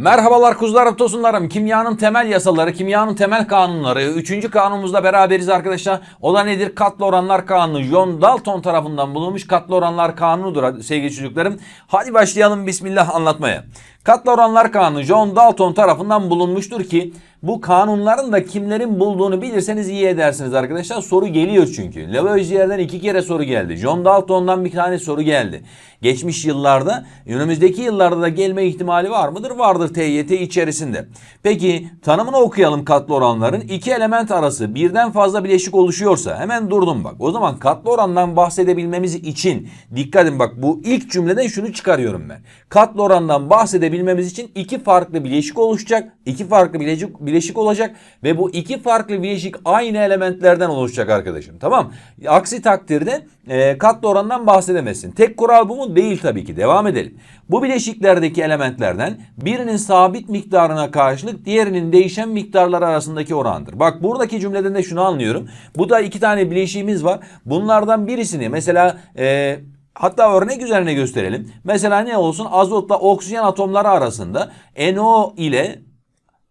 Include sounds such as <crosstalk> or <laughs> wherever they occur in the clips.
Merhabalar kuzularım tosunlarım. Kimyanın temel yasaları, kimyanın temel kanunları. Üçüncü kanunumuzda beraberiz arkadaşlar. O da nedir? Katlı oranlar kanunu. John Dalton tarafından bulunmuş katlı oranlar kanunudur sevgili çocuklarım. Hadi başlayalım bismillah anlatmaya. Katlı oranlar kanunu John Dalton tarafından bulunmuştur ki bu kanunların da kimlerin bulduğunu bilirseniz iyi edersiniz arkadaşlar. Soru geliyor çünkü. Lavoisier'den iki kere soru geldi. John Dalton'dan bir tane soru geldi. Geçmiş yıllarda, önümüzdeki yıllarda da gelme ihtimali var mıdır? Vardır TYT içerisinde. Peki tanımını okuyalım katlı oranların. İki element arası birden fazla bileşik oluşuyorsa hemen durdum bak. O zaman katlı orandan bahsedebilmemiz için dikkat edin bak bu ilk cümleden şunu çıkarıyorum ben. Katlı orandan bahsedebilmemiz için iki farklı bileşik oluşacak. iki farklı bileşik, bileşik olacak ve bu iki farklı bileşik aynı elementlerden oluşacak arkadaşım. Tamam. Aksi takdirde e, katlı orandan bahsedemezsin. Tek kural bu mu? Değil tabii ki. Devam edelim. Bu bileşiklerdeki elementlerden birinin sabit miktarına karşılık diğerinin değişen miktarları arasındaki orandır. Bak buradaki cümleden de şunu anlıyorum. Bu da iki tane bileşiğimiz var. Bunlardan birisini mesela e, Hatta örnek üzerine gösterelim. Mesela ne olsun? Azotla oksijen atomları arasında NO ile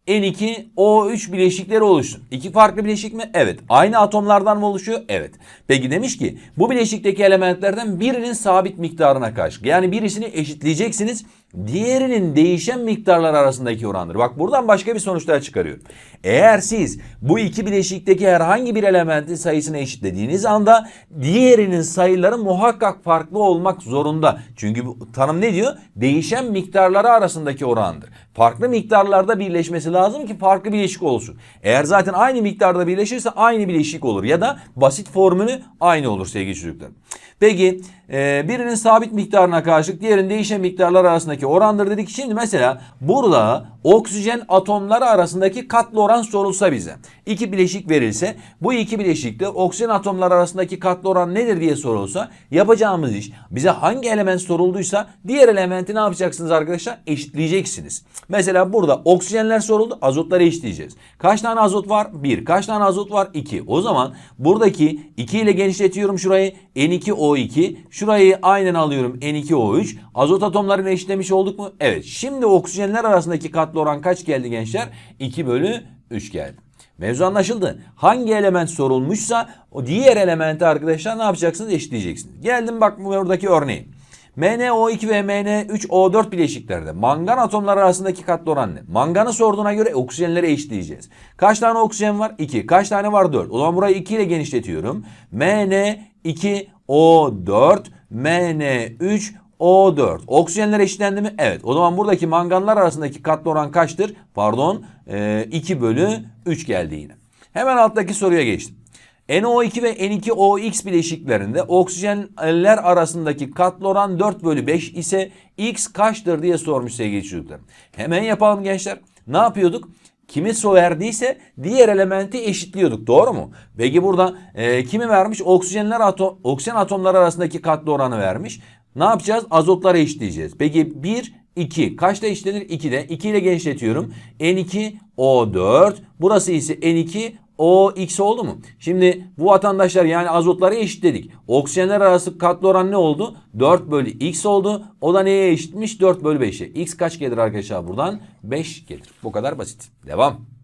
N2O3 bileşikleri oluşsun. İki farklı bileşik mi? Evet. Aynı atomlardan mı oluşuyor? Evet. Peki demiş ki bu bileşikteki elementlerden birinin sabit miktarına karşı. Yani birisini eşitleyeceksiniz. Diğerinin değişen miktarlar arasındaki orandır. Bak buradan başka bir sonuçlar çıkarıyorum. Eğer siz bu iki bileşikteki herhangi bir elementin sayısını eşitlediğiniz anda diğerinin sayıları muhakkak farklı olmak zorunda. Çünkü bu tanım ne diyor? Değişen miktarları arasındaki orandır. Farklı miktarlarda birleşmesi lazım ki farklı bileşik olsun. Eğer zaten aynı miktarda birleşirse aynı bileşik olur ya da basit formülü aynı olur sevgili çocuklar. Peki birinin sabit miktarına karşılık diğerinin değişen miktarlar arasındaki orandır dedik. Şimdi mesela burada oksijen atomları arasındaki katlı oran sorulsa bize. iki bileşik verilse bu iki bileşikte oksijen atomları arasındaki katlı oran nedir diye sorulsa yapacağımız iş bize hangi element sorulduysa diğer elementi ne yapacaksınız arkadaşlar? Eşitleyeceksiniz. Mesela burada oksijenler soruldu azotları eşitleyeceğiz. Kaç tane azot var? 1. Kaç tane azot var? 2. O zaman buradaki 2 ile genişletiyorum şurayı N2O2 şurayı aynen alıyorum N2O3 azot atomlarını eşitlemiş olduk mu? Evet. Şimdi oksijenler arasındaki katlı oran kaç geldi gençler? 2 bölü 3 geldi. Mevzu anlaşıldı. Hangi element sorulmuşsa o diğer elementi arkadaşlar ne yapacaksınız? Eşitleyeceksiniz. Geldim bak buradaki örneği. MnO2 ve Mn3O4 bileşiklerde mangan atomları arasındaki katlı oran ne? Manganı sorduğuna göre oksijenleri eşitleyeceğiz. Kaç tane oksijen var? 2. Kaç tane var? 4. O zaman burayı 2 ile genişletiyorum. Mn2O4 Mn3 O4. Oksijenler eşitlendi mi? Evet. O zaman buradaki manganlar arasındaki katlı oran kaçtır? Pardon. E, 2 bölü 3 geldi yine. Hemen alttaki soruya geçtim. NO2 ve N2OX bileşiklerinde oksijenler arasındaki katlı oran 4 bölü 5 ise X kaçtır diye sormuş sevgili çocuklar. Hemen yapalım gençler. Ne yapıyorduk? Kimi su verdiyse diğer elementi eşitliyorduk. Doğru mu? Peki burada e, kimi vermiş? Oksijenler atom, oksijen atomları arasındaki katlı oranı vermiş. Ne yapacağız? Azotları eşitleyeceğiz. Peki 1, 2. Kaçta eşitlenir? 2'de. 2 ile genişletiyorum. N2O4. Burası ise N2 o x oldu mu? Şimdi bu vatandaşlar yani azotları eşitledik. Oksijenler arası katlı oran ne oldu? 4 bölü x oldu. O da neye eşitmiş? 4 bölü 5'e. X kaç gelir arkadaşlar buradan? 5 gelir. Bu kadar basit. Devam.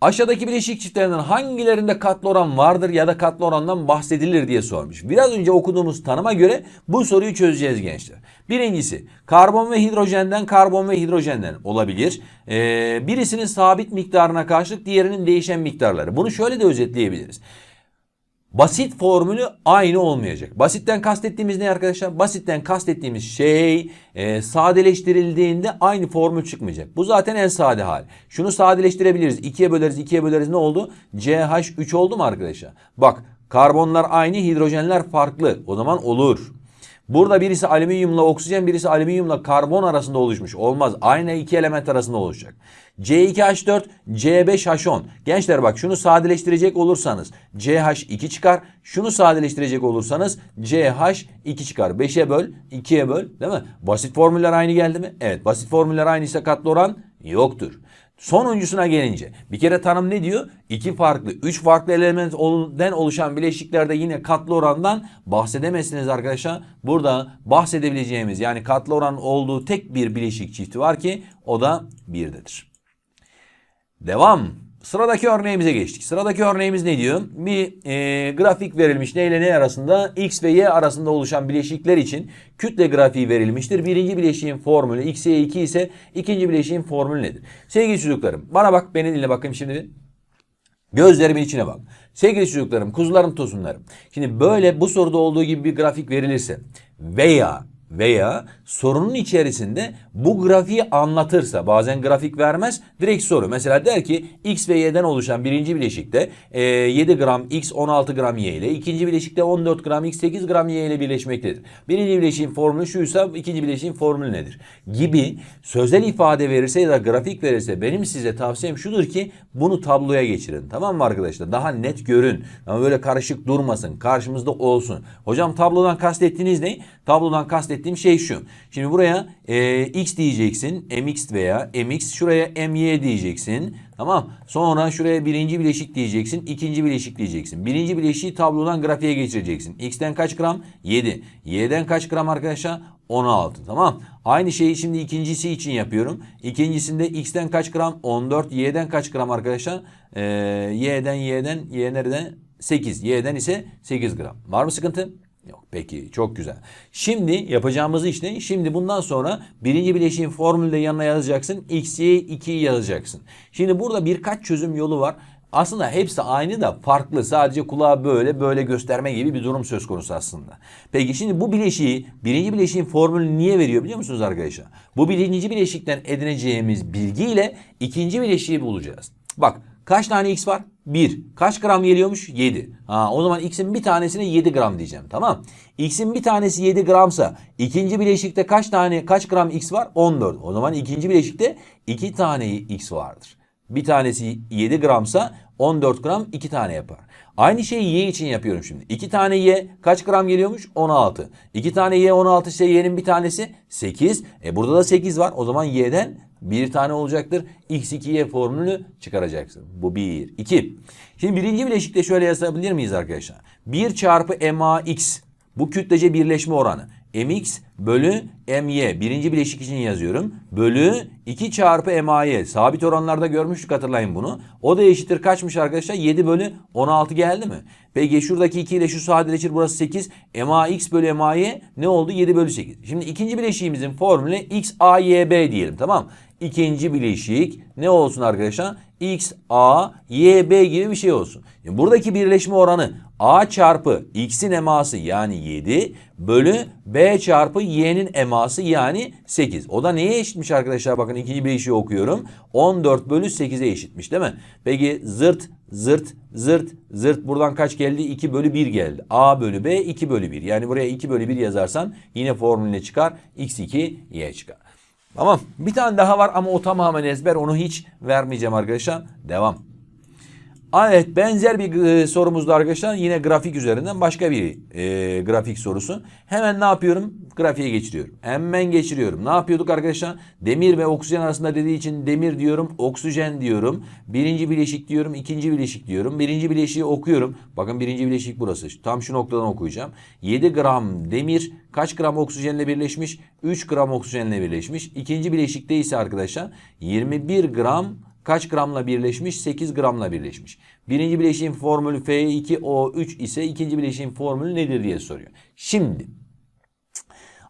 Aşağıdaki bileşik çiftlerinden hangilerinde katlı oran vardır ya da katlı orandan bahsedilir diye sormuş. Biraz önce okuduğumuz tanıma göre bu soruyu çözeceğiz gençler. Birincisi karbon ve hidrojenden karbon ve hidrojenden olabilir. Ee, birisinin sabit miktarına karşılık diğerinin değişen miktarları. Bunu şöyle de özetleyebiliriz. Basit formülü aynı olmayacak. Basitten kastettiğimiz ne arkadaşlar? Basitten kastettiğimiz şey e, sadeleştirildiğinde aynı formül çıkmayacak. Bu zaten en sade hal. Şunu sadeleştirebiliriz. 2'ye böleriz, 2'ye böleriz ne oldu? CH3 oldu mu arkadaşlar? Bak karbonlar aynı, hidrojenler farklı. O zaman olur. Burada birisi alüminyumla oksijen, birisi alüminyumla karbon arasında oluşmuş. Olmaz. Aynı iki element arasında oluşacak. C2H4, C5H10. Gençler bak şunu sadeleştirecek olursanız CH2 çıkar. Şunu sadeleştirecek olursanız CH2 çıkar. 5'e böl, 2'ye böl değil mi? Basit formüller aynı geldi mi? Evet. Basit formüller aynıysa katlı oran yoktur. Sonuncusuna gelince bir kere tanım ne diyor? İki farklı, üç farklı elementten oluşan bileşiklerde yine katlı orandan bahsedemezsiniz arkadaşlar. Burada bahsedebileceğimiz yani katlı oran olduğu tek bir bileşik çifti var ki o da birdedir. Devam. Sıradaki örneğimize geçtik. Sıradaki örneğimiz ne diyor? Bir e, grafik verilmiş. Ne ile ne arasında? X ve Y arasında oluşan bileşikler için kütle grafiği verilmiştir. Birinci bileşiğin formülü X, Y 2 ise ikinci bileşiğin formülü nedir? Sevgili çocuklarım bana bak beni dinle bakayım şimdi. Gözlerimin içine bak. Sevgili çocuklarım, kuzularım, tosunlarım. Şimdi böyle bu soruda olduğu gibi bir grafik verilirse veya veya sorunun içerisinde bu grafiği anlatırsa bazen grafik vermez direkt soru. Mesela der ki x ve y'den oluşan birinci bileşikte e, 7 gram x 16 gram y ile ikinci bileşikte 14 gram x 8 gram y ile birleşmektedir. Birinci bileşiğin formülü şuysa ikinci bileşiğin formülü nedir? Gibi sözel ifade verirse ya da grafik verirse benim size tavsiyem şudur ki bunu tabloya geçirin. Tamam mı arkadaşlar? Daha net görün. Ama böyle karışık durmasın. Karşımızda olsun. Hocam tablodan kastettiğiniz ne? Tablodan kastettiğim şey şu. Şimdi buraya e, x diyeceksin. mx veya mx. Şuraya my diyeceksin. Tamam. Sonra şuraya birinci bileşik diyeceksin. ikinci bileşik diyeceksin. Birinci bileşiği tablodan grafiğe geçireceksin. X'ten kaç gram? 7. Y'den kaç gram arkadaşlar? 16. Tamam. Aynı şeyi şimdi ikincisi için yapıyorum. İkincisinde X'ten kaç gram? 14. Y'den kaç gram arkadaşlar? Ee, Y'den Y'den Y nereden? 8. Y'den ise 8 gram. Var mı sıkıntı? Yok. Peki çok güzel. Şimdi yapacağımız iş ne? Şimdi bundan sonra birinci bileşiğin formülü de yanına yazacaksın. X, Y, 2'yi yazacaksın. Şimdi burada birkaç çözüm yolu var. Aslında hepsi aynı da farklı. Sadece kulağa böyle böyle gösterme gibi bir durum söz konusu aslında. Peki şimdi bu bileşiği birinci bileşiğin formülünü niye veriyor biliyor musunuz arkadaşlar? Bu birinci bileşikten edineceğimiz bilgiyle ikinci bileşiği bulacağız. Bak kaç tane x var? 1. Kaç gram geliyormuş? 7. Ha, o zaman x'in bir tanesine 7 gram diyeceğim. Tamam. X'in bir tanesi 7 gramsa ikinci bileşikte kaç tane kaç gram x var? 14. O zaman ikinci bileşikte 2 tane x vardır. Bir tanesi 7 gramsa 14 gram 2 tane yapar. Aynı şeyi y için yapıyorum şimdi. 2 tane y kaç gram geliyormuş? 16. 2 tane y 16 ise y'nin bir tanesi 8. E burada da 8 var. O zaman y'den bir tane olacaktır. X2y formülünü çıkaracaksın. Bu 1. 2. Şimdi birinci bileşikte şöyle yazabilir miyiz arkadaşlar? 1 çarpı max. Bu kütlece birleşme oranı. mx bölü my. Birinci bileşik için yazıyorum. Bölü 2 çarpı may. Sabit oranlarda görmüştük hatırlayın bunu. O da eşittir kaçmış arkadaşlar? 7 bölü 16 geldi mi? Peki şuradaki 2 ile şu sadeleşir burası 8. max bölü my ne oldu? 7 bölü 8. Şimdi ikinci bileşiğimizin formülü x a y b diyelim tamam İkinci bileşik ne olsun arkadaşlar? x a y b gibi bir şey olsun. Şimdi buradaki birleşme oranı a çarpı x'in eması yani 7 bölü b çarpı y'nin eması yani 8. O da neye eşitmiş arkadaşlar? Bakın ikinci bileşiği okuyorum. 14 bölü 8'e eşitmiş değil mi? Peki zırt zırt zırt zırt buradan kaç geldi? 2 bölü 1 geldi. a bölü b 2 bölü 1. Yani buraya 2 bölü 1 yazarsan yine formülüne çıkar. x2 y çıkar. Tamam. Bir tane daha var ama o tamamen ezber. Onu hiç vermeyeceğim arkadaşlar. Devam. Evet benzer bir e, arkadaşlar yine grafik üzerinden başka bir e, grafik sorusu. Hemen ne yapıyorum? Grafiğe geçiriyorum. Hemen geçiriyorum. Ne yapıyorduk arkadaşlar? Demir ve oksijen arasında dediği için demir diyorum, oksijen diyorum. Birinci bileşik diyorum, ikinci bileşik diyorum. Birinci bileşiği okuyorum. Bakın birinci bileşik burası. Tam şu noktadan okuyacağım. 7 gram demir kaç gram oksijenle birleşmiş? 3 gram oksijenle birleşmiş. İkinci bileşikte ise arkadaşlar 21 gram kaç gramla birleşmiş? 8 gramla birleşmiş. Birinci bileşiğin formülü F2O3 ise ikinci bileşiğin formülü nedir diye soruyor. Şimdi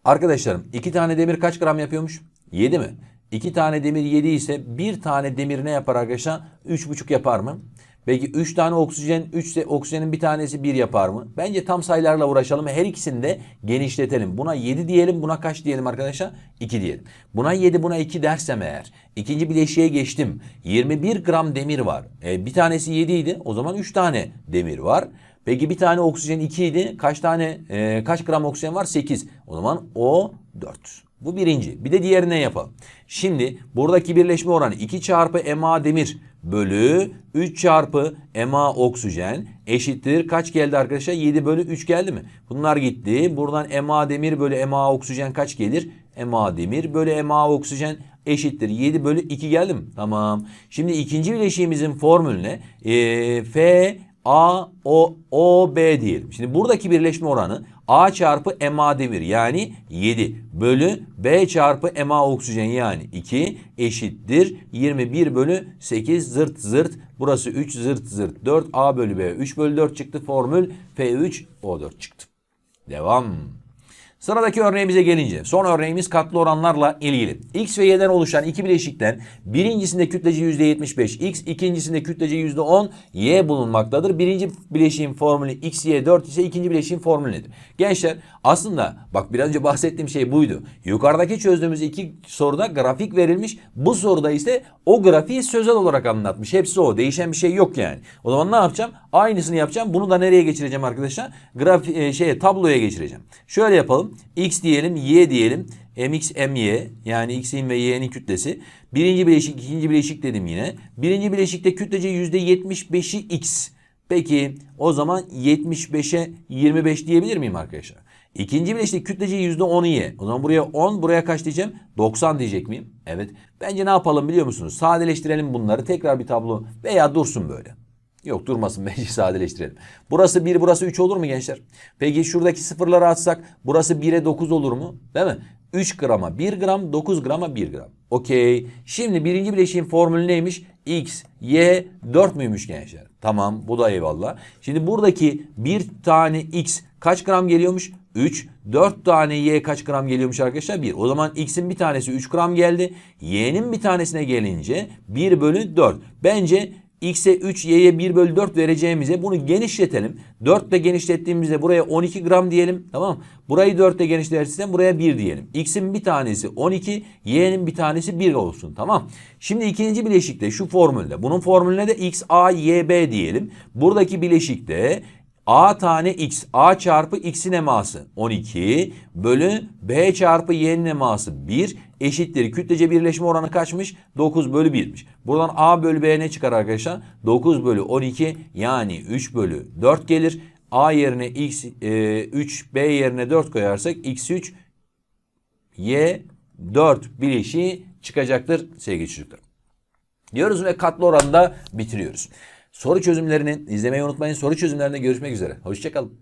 arkadaşlarım iki tane demir kaç gram yapıyormuş? 7 mi? İki tane demir 7 ise bir tane demir ne yapar arkadaşlar? 3,5 yapar mı? Peki 3 tane oksijen, 3 ise oksijenin bir tanesi 1 yapar mı? Bence tam sayılarla uğraşalım. Her ikisini de genişletelim. Buna 7 diyelim, buna kaç diyelim arkadaşlar? 2 diyelim. Buna 7, buna 2 dersem eğer. ikinci bileşiğe geçtim. 21 gram demir var. E, bir tanesi 7 idi. O zaman 3 tane demir var. Peki bir tane oksijen 2 idi. Kaç tane, e, kaç gram oksijen var? 8. O zaman o 4. Bu birinci. Bir de diğerine yapalım. Şimdi buradaki birleşme oranı 2 çarpı MA demir bölü 3 çarpı MA oksijen eşittir. Kaç geldi arkadaşlar? 7 bölü 3 geldi mi? Bunlar gitti. Buradan MA demir bölü MA oksijen kaç gelir? MA demir bölü MA oksijen eşittir. 7 bölü 2 geldi mi? Tamam. Şimdi ikinci bileşiğimizin formülüne e, F A O O B diyelim. Şimdi buradaki birleşme oranı A çarpı MA demir yani 7 bölü B çarpı MA oksijen yani 2 eşittir 21 bölü 8 zırt zırt. Burası 3 zırt zırt 4 A bölü B 3 bölü 4 çıktı formül F3 O4 çıktı. Devam. Sıradaki örneğimize gelince son örneğimiz katlı oranlarla ilgili. X ve Y'den oluşan iki bileşikten birincisinde kütlece %75 X, ikincisinde kütlece %10 Y bulunmaktadır. Birinci bileşiğin formülü X, Y 4 ise ikinci bileşiğin formülü nedir? Gençler aslında bak biraz önce bahsettiğim şey buydu. Yukarıdaki çözdüğümüz iki soruda grafik verilmiş. Bu soruda ise o grafiği sözel olarak anlatmış. Hepsi o. Değişen bir şey yok yani. O zaman ne yapacağım? Aynısını yapacağım. Bunu da nereye geçireceğim arkadaşlar? Grafi e, şeye tabloya geçireceğim. Şöyle yapalım. X diyelim, Y diyelim. mx, my yani x'in ve y'nin kütlesi. Birinci bileşik, ikinci bileşik dedim yine. Birinci bileşikte kütlece %75'i x. Peki o zaman 75'e 25 diyebilir miyim arkadaşlar? İkinci bileşikte kütlece %10'u y. O zaman buraya 10, buraya kaç diyeceğim? 90 diyecek miyim? Evet. Bence ne yapalım biliyor musunuz? Sadeleştirelim bunları. Tekrar bir tablo veya dursun böyle. Yok durmasın <laughs> bence sadeleştirelim. Burası 1 burası 3 olur mu gençler? Peki şuradaki sıfırları atsak burası 1'e 9 olur mu? Değil mi? 3 grama 1 gram 9 grama 1 gram. Okey. Şimdi birinci bileşiğin formülü neymiş? X, Y 4 müymüş gençler? Tamam bu da eyvallah. Şimdi buradaki bir tane X kaç gram geliyormuş? 3. 4 tane Y kaç gram geliyormuş arkadaşlar? 1. O zaman X'in bir tanesi 3 gram geldi. Y'nin bir tanesine gelince 1 bölü 4. Bence X'e 3, Y'ye 1 bölü 4 vereceğimize bunu genişletelim. 4 ile genişlettiğimizde buraya 12 gram diyelim. Tamam mı? Burayı 4 ile genişletirsen buraya 1 diyelim. X'in bir tanesi 12, Y'nin bir tanesi 1 olsun. Tamam. Şimdi ikinci bileşikte şu formülde. Bunun formülüne de X, A, Y, B diyelim. Buradaki bileşikte A tane X, A çarpı X'in eması 12 bölü B çarpı Y'nin eması 1 eşittir. Kütlece birleşme oranı kaçmış? 9 bölü 1'miş. Buradan A bölü B ne çıkar arkadaşlar? 9 bölü 12 yani 3 bölü 4 gelir. A yerine X e, 3, B yerine 4 koyarsak X3, Y 4 bileşiği çıkacaktır sevgili çocuklar. Diyoruz ve katlı oranda bitiriyoruz. Soru çözümlerini izlemeyi unutmayın. Soru çözümlerinde görüşmek üzere. Hoşçakalın.